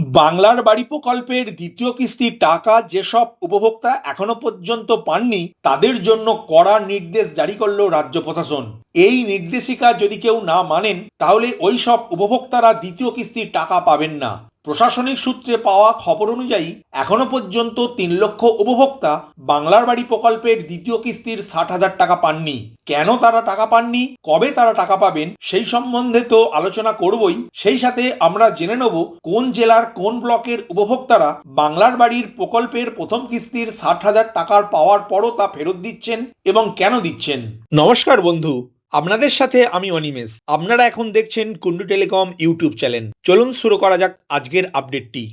বাংলার বাড়ি প্রকল্পের দ্বিতীয় কিস্তি টাকা যেসব উপভোক্তা এখনও পর্যন্ত পাননি, তাদের জন্য কড়া নির্দেশ জারি করল রাজ্য প্রশাসন। এই নির্দেশিকা যদি কেউ না মানেন, তাহলে ওই সব উপভোক্তারা দ্বিতীয় কিস্তির টাকা পাবেন না। প্রশাসনিক সূত্রে পাওয়া খবর অনুযায়ী, এখনও পর্যন্ত তিন লক্ষ উপভোক্তা বাংলার বাড়ি প্রকল্পের দ্বিতীয় কিস্তির ষাট হাজার টাকা পাননি। কেন তারা টাকা পাননি? কবে তারা টাকা পাবেন? সেই সম্বন্ধে তো আলোচনা করবই। সেই সাথে আমরা জেনে নেব, কোন জেলার কোন ব্লকের উপভোক্তারা বাংলার বাড়ির প্রকল্পের প্রথম কিস্তির ষাট হাজার টাকার পাওয়ার পরও তা ফেরত দিচ্ছেন এবং কেন দিচ্ছেন? নমস্কার বন্ধু। আপনাদের সাথে আমি অনিমেষ। আপনারা এখন দেখছেন কুন্ডু টেলিকম ইউটিউব চ্যানেল। চলুন শুরু করা যাক আজকের আপডেটটি।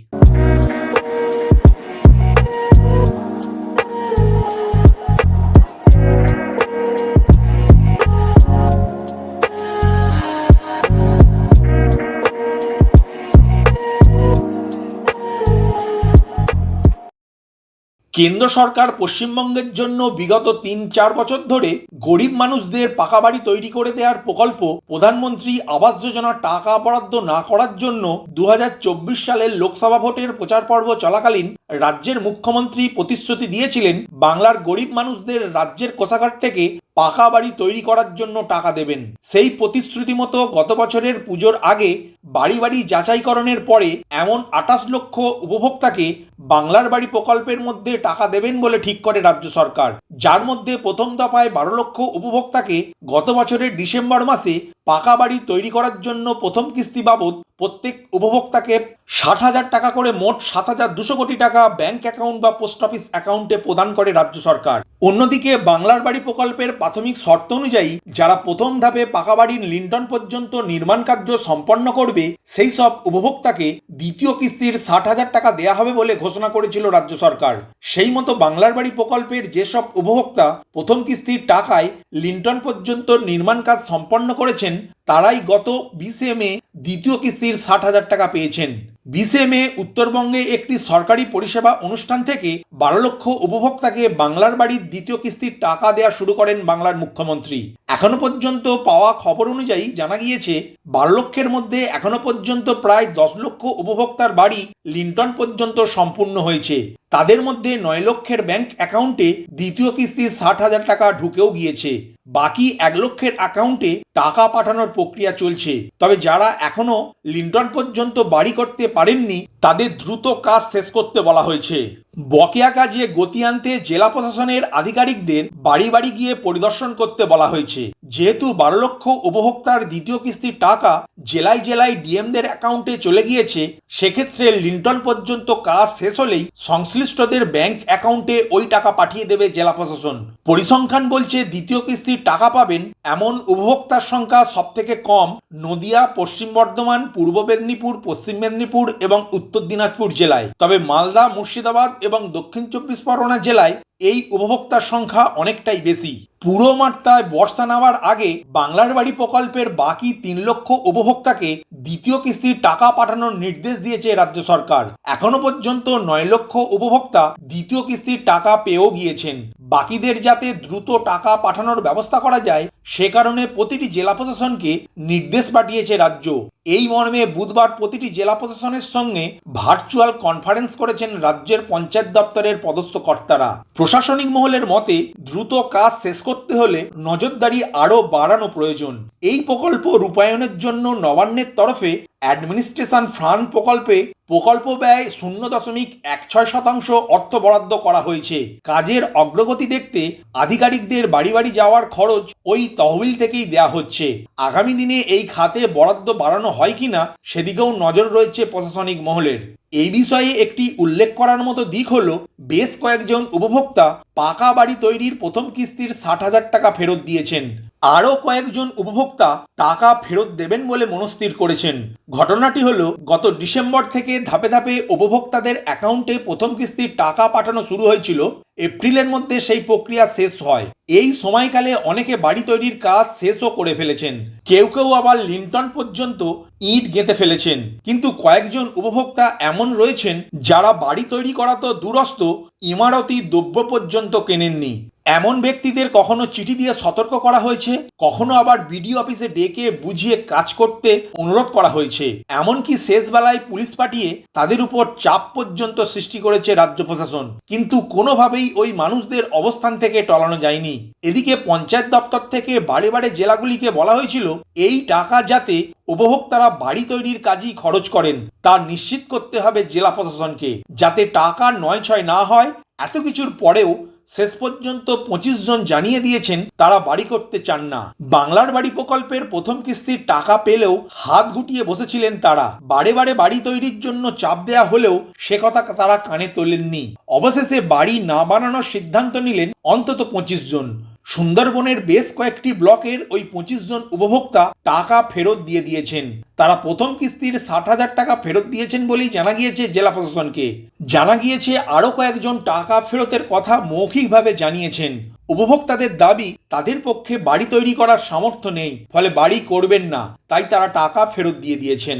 কেন্দ্র সরকার পশ্চিমবঙ্গের জন্য বিগত তিন, চার বছর ধরে গরিব মানুষদের পাকা বাড়ি তৈরি করে দেওয়ার প্রকল্প প্রধানমন্ত্রী আবাস যোজনা টাকা বরাদ্দ না করার জন্য দু হাজার চব্বিশ সালের লোকসভা ভোটের প্রচার পর্ব চলাকালীন রাজ্যের মুখ্যমন্ত্রী প্রতিশ্রুতি দিয়েছিলেন বাংলার গরিব মানুষদের রাজ্যের কোষাগার থেকে পাকা বাড়ি তৈরি করার জন্য টাকা দেবেন। সেই প্রতিশ্রুতি মতো গত বছরের পুজোর আগে বাড়ি বাড়ি যাচাইকরণের পরে এমন আঠাশ লক্ষ উপভোক্তাকে বাংলার বাড়ি প্রকল্পের মধ্যে টাকা দেবেন বলে ঠিক করে রাজ্য সরকার। যার মধ্যে প্রথম দফায় বারো লক্ষ উপভোক্তাকে গত বছরের ডিসেম্বর মাসে পাকা বাড়ি তৈরি করার জন্য প্রথম কিস্তি বাবদ প্রত্যেক উপভোক্তাকে ষাট হাজার টাকা করে মোট সাত হাজার দুশো কোটি টাকা ব্যাংক অ্যাকাউন্ট বা পোস্ট অফিস অ্যাকাউন্টে প্রদান করে রাজ্য সরকার। অন্যদিকে বাংলার বাড়ি প্রকল্পের প্রাথমিক শর্ত অনুযায়ী যারা প্রথম ধাপে পাকা বাড়ির লিন্টন পর্যন্ত নির্মাণ কার্য সম্পন্ন করবে, সেই সব উপভোক্তাকে দ্বিতীয় কিস্তির ষাট হাজার টাকা দেয়া হবে বলে ঘোষণা করেছিল রাজ্য সরকার। সেই মতো বাংলার বাড়ি প্রকল্পের যেসব উপভোক্তা প্রথম কিস্তির টাকায় লিন্টন পর্যন্ত নির্মাণ কাজ সম্পন্ন করেছেন তারাই গত বিশে মে দ্বিতীয় কিস্তির ষাট হাজার টাকা পেয়েছেন। বিশে মে উত্তরবঙ্গে একটি সরকারি পরিষেবা অনুষ্ঠান থেকে বারো লক্ষ উপভোক্তাকে বাংলার বাড়ির দ্বিতীয় কিস্তির টাকা দেওয়া শুরু করেন বাংলার মুখ্যমন্ত্রী। এখনও পর্যন্ত পাওয়া খবর অনুযায়ী জানা গিয়েছে, বারো লক্ষের মধ্যে এখনও পর্যন্ত প্রায় দশ লক্ষ উপভোক্তার বাড়ি লিন্টন পর্যন্ত সম্পূর্ণ হয়েছে। তাদের মধ্যে নয় লক্ষের ব্যাংক অ্যাকাউন্টে দ্বিতীয় কিস্তির ষাট হাজার টাকা ঢুকেও গিয়েছে। বাকি এক লক্ষের অ্যাকাউন্টে টাকা পাঠানোর প্রক্রিয়া চলছে। তবে যারা এখনও লিন্টন পর্যন্ত বাড়ি করতে পারেননি, তাদের দ্রুত কাজ শেষ করতে বলা হয়েছে। বকেয়া কাজে গতি আনতে জেলা প্রশাসনের আধিকারিকদের বাড়ি বাড়ি গিয়ে পরিদর্শন করতে বলা হয়েছে। যেহেতু বারো লক্ষ উপভোক্তার দ্বিতীয় কিস্তির টাকা জেলায় জেলায় ডিএমদের অ্যাকাউন্টে চলে গিয়েছে, সেক্ষেত্রে লিন্টন পর্যন্ত কাজ শেষ হলেই সংশ্লিষ্টদের ব্যাংক অ্যাকাউন্টে ওই টাকা পাঠিয়ে দেবে জেলা প্রশাসন। পরিসংখ্যান বলছে দ্বিতীয় কিস্তির টাকা পাবেন এমন উপভোক্তার সংখ্যা সবথেকে কম নদিয়া, পশ্চিম বর্ধমান, পূর্ব মেদিনীপুর, পশ্চিম মেদিনীপুর এবং উত্তর দিনাজপুর জেলায়। তবে মালদা, মুর্শিদাবাদ এবং দক্ষিণ চব্বিশ পরগনা জেলায় এই উপভোক্তার সংখ্যা অনেকটাই বেশি। পুরো মাত্রায় বর্ষা নেওয়ার আগে বাংলার বাড়ি প্রকল্পের বাকি তিন লক্ষ উপভোক্তাকে দ্বিতীয় কিস্তির টাকা পাঠানোর নির্দেশ দিয়েছে রাজ্য সরকার। এখনও পর্যন্ত নয় লক্ষ উপভোক্তা দ্বিতীয় কিস্তির টাকা পেয়েও গিয়েছেন। বাকিদের যাতে দ্রুত টাকা পাঠানোর ব্যবস্থা করা যায়, সে কারণে প্রতিটি জেলা প্রশাসনকে নির্দেশ পাঠিয়েছে রাজ্য। এই মর্মে বুধবার প্রতিটি জেলা প্রশাসনের সঙ্গে ভার্চুয়াল কনফারেন্স করেছেন রাজ্যের পঞ্চায়েত দপ্তরের পদস্থ কর্তারা। প্রশাসনিক মহলের মতে, দ্রুত কাজ শেষ করতে হলে নজরদারি আরও বাড়ানো প্রয়োজন। এই প্রকল্প রূপায়ণের জন্য নবান্নের তরফে অ্যাডমিনিস্ট্রেশন ফান্ড প্রকল্পে প্রকল্প ব্যয় শূন্য দশমিক এক ছয় শতাংশ অর্থ বরাদ্দ করা হয়েছে। কাজের অগ্রগতি দেখতে আধিকারিকদের বাড়ি বাড়ি যাওয়ার খরচ ওই তহবিল থেকেই দেয়া হচ্ছে। আগামী দিনে এই খাতে বরাদ্দ বাড়ানো হয় কিনা সেদিকেও নজর রয়েছে প্রশাসনিক মহলের। এই বিষয়ে একটি উল্লেখ করার মতো দিক হলো, বেশ কয়েকজন উপভোক্তা পাকা বাড়ি তৈরির প্রথম কিস্তির ষাট হাজার টাকা ফেরত দিয়েছেন। আরও কয়েকজন উপভোক্তা টাকা ফেরত দেবেন বলে মনস্থির করেছেন। ঘটনাটি হলো, গত ডিসেম্বর থেকে ধাপে ধাপে উপভোক্তাদের অ্যাকাউন্টে প্রথম কিস্তির টাকা পাঠানো শুরু হয়েছিল। এপ্রিলের মধ্যে সেই প্রক্রিয়া শেষ হয়। এই সময়কালে অনেকে বাড়ি তৈরির কাজ শেষও করে ফেলেছেন। কেউ কেউ আবার লিন্টন পর্যন্ত ইট গেঁথে ফেলেছেন। কিন্তু কয়েকজন উপভোক্তা এমন রয়েছেন যারা বাড়ি তৈরি করা তো দূরস্থ ইমারতি দ্রব্য পর্যন্ত কেনেননি। এমন ব্যক্তিদের কখনো চিঠি দিয়ে সতর্ক করা হয়েছে? কখনো আবার বিডিও অফিসে ডেকে বুঝিয়ে কাজ করতে অনুরোধ করা হয়েছে? এমনকি শেষ বেলায় পুলিশ পাঠিয়ে তাদের উপর চাপ পর্যন্ত সৃষ্টি করেছে রাজ্য প্রশাসন। কিন্তু কোনোভাবেই ওই মানুষদের অবস্থান থেকে টলানো যায়নি। এদিকে পঞ্চায়েত দপ্তর থেকে বাড়ি বাড়ি জেলাগুলিকে বলা হয়েছিল, এই টাকা যাতে উপভোক্তারা বাড়ি তৈরির কাজই খরচ করেন, তা নিশ্চিত করতে হবে জেলা প্রশাসনকে। যাতে টাকা নয় ছয় না হয়, এত কিছুর পরেও শেষ পর্যন্ত পঁচিশ জন জানিয়ে দিয়েছেন তারা বাড়ি করতে চান না। বাংলার বাড়ি প্রকল্পের প্রথম কিস্তির টাকা পেলেও হাত গুটিয়ে বসেছিলেন তারা। বারে বারে বাড়ি তৈরির জন্য চাপ দেয়া হলেও সে কথা তারা কানে তোলেননি। অবশেষে বাড়ি না বানানোর সিদ্ধান্ত নিলেন অন্তত পঁচিশ জন। সুন্দরবনের বেশ কয়েকটি ব্লকের ওই পঁচিশ জন উপভোক্তা টাকা ফেরত দিয়ে দিয়েছেন। তারা প্রথম কিস্তির ষাট হাজার টাকা ফেরত দিয়েছেন বলেই জানা গিয়েছে জেলা প্রশাসনকে। জানা গিয়েছে আরও কয়েকজন টাকা ফেরতের কথা মৌখিকভাবে জানিয়েছেন। উপভোক্তাদের দাবি, তাদের পক্ষে বাড়ি তৈরি করার সামর্থ্য নেই, ফলে বাড়ি করবেন না, তাই তারা টাকা ফেরত দিয়ে দিয়েছেন।